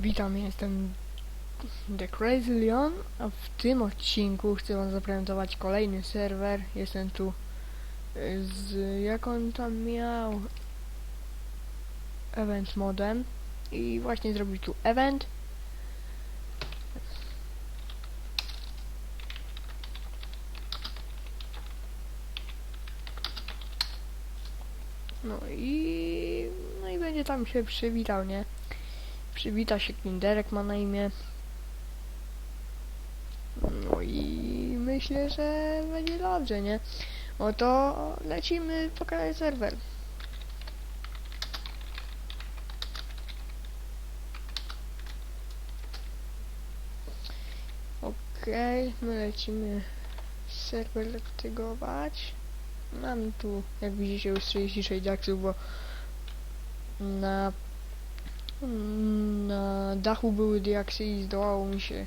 Witam, jestem The Crazy Leon, a w tym odcinku chcę wam zaprezentować kolejny serwer. Jestem tu y, z, jak on tam miał, event modem i właśnie zrobił tu event. No i, no i będzie tam się przywitał, nie? Przywita się Kinderek ma na imię. No i myślę, że będzie dobrze, nie? No to lecimy pokazać serwer. Okej, my lecimy serwer aktywować. Mam tu, jak widzicie, już 36 jaksów, bo na na dachu były diaksy i zdołało mi się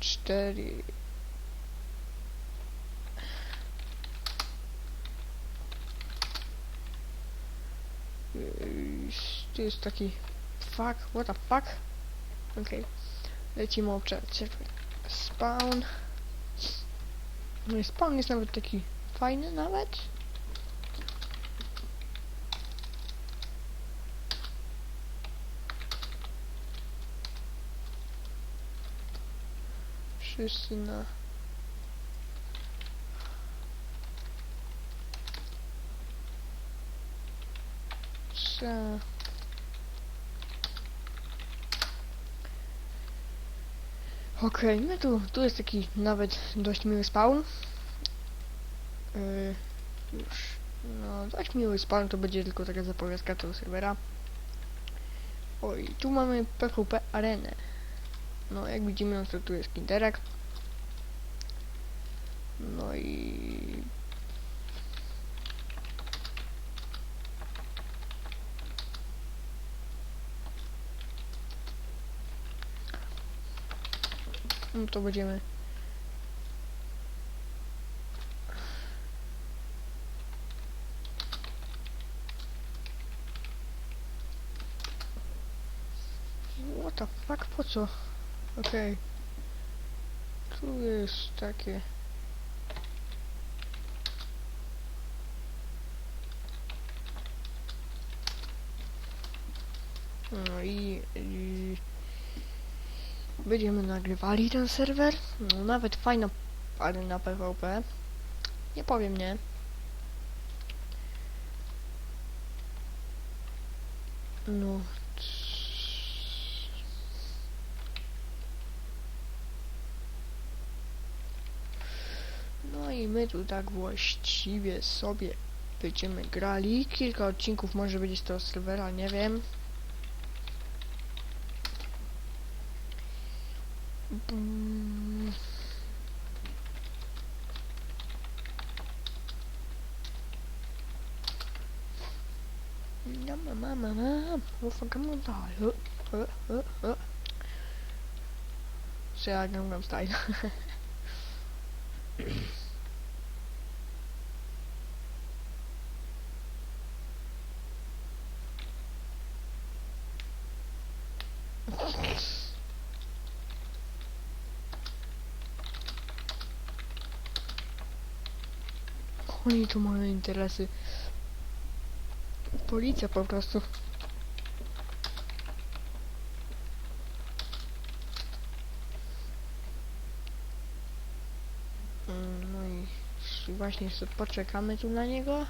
cztery. Tu jest taki fuck, what the fuck? Okej, lecimy obczać spawn. No i spawn jest nawet taki fajny nawet. Wszyscy na... Trza... Okej, no tu, tu jest taki nawet dość miły spawn. Yy, już, no dość miły spawn, to będzie tylko taka zapowiedźka tego serwera. Oj, tu mamy PvP Arenę. No, jak widzimy, no to tu jest Kinderek. No i... No to będziemy... What the fuck, po co? Okej. Tu jest takie... No i, i... Będziemy nagrywali ten serwer. No, nawet fajna arena PvP. Nie powiem nie. No. No i my tu tak właściwie sobie będziemy grali. Kilka odcinków może będzie z tego serwera, nie wiem. Ja, mama, mama, hvorfor kan man hø. Så jeg er Gangnam Style. Oni tu mają interesy. Policja po prostu. Mm, No i właśnie sobie poczekamy tu na niego.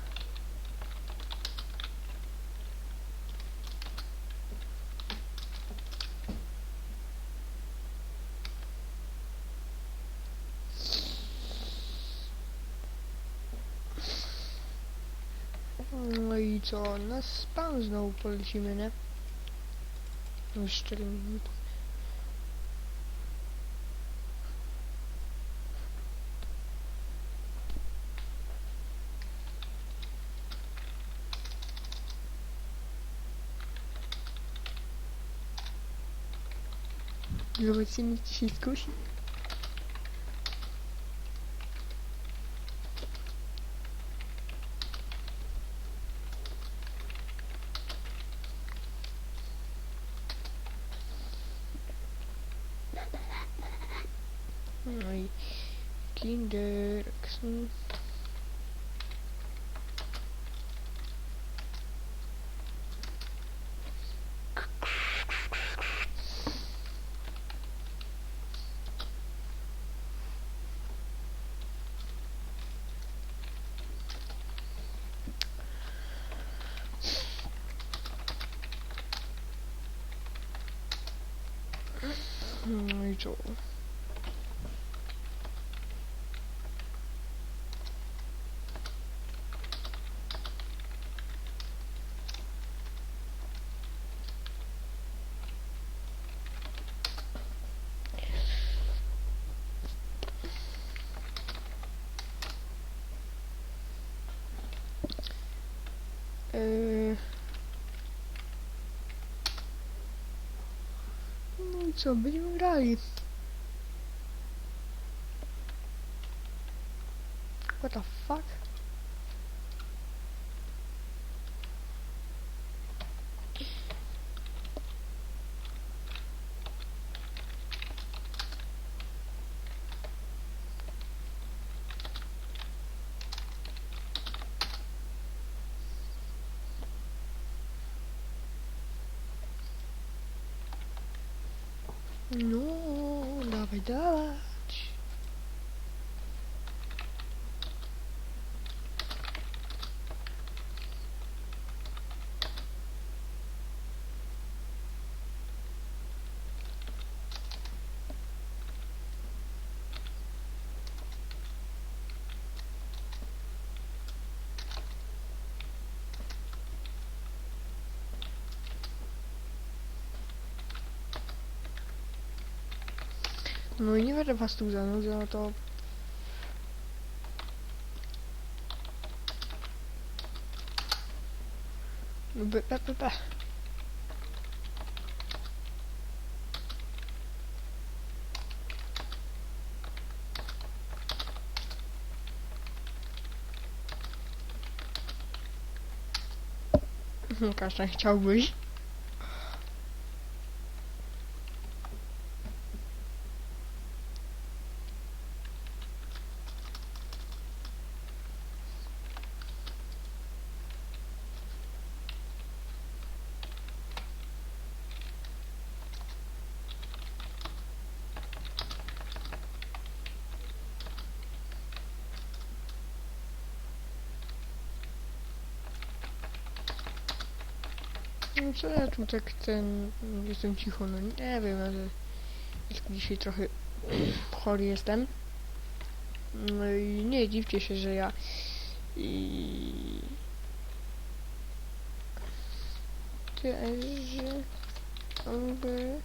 No i co? Na spam znowu polecimy, nie? Już 4 minuty. Zobaczymy, czy się skusi. I Kinderksen. No Yy... No i co, będziemy grali. What the fuck? Ну, давай, давай. No i nie będę was tu zanudzał, no to... No Be, be, be, be. Każdy chciałbyś. No co ja tu tak ten... Jestem cicho, no nie wiem, ale... Jest dzisiaj trochę chory jestem. No i nie dziwcie się, że ja... I... Też... Jakby...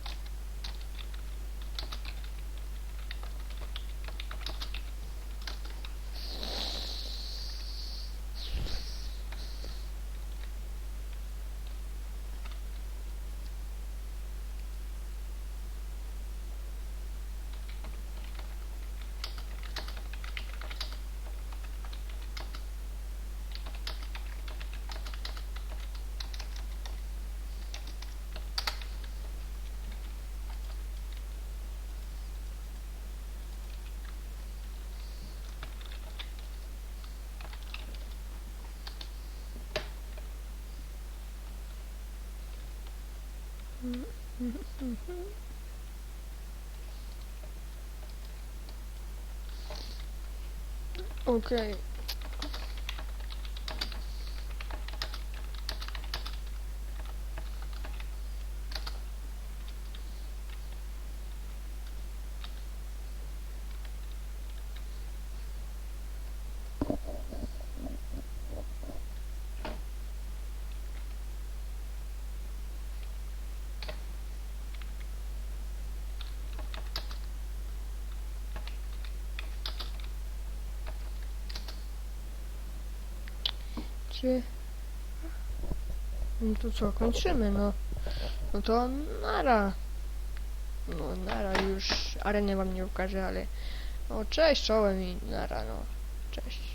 Okej. Czy... No to co, kończymy, no. No to nara. No nara już. Arenę wam nie ukażę, ale... No cześć, czołem i nara, no. Cześć.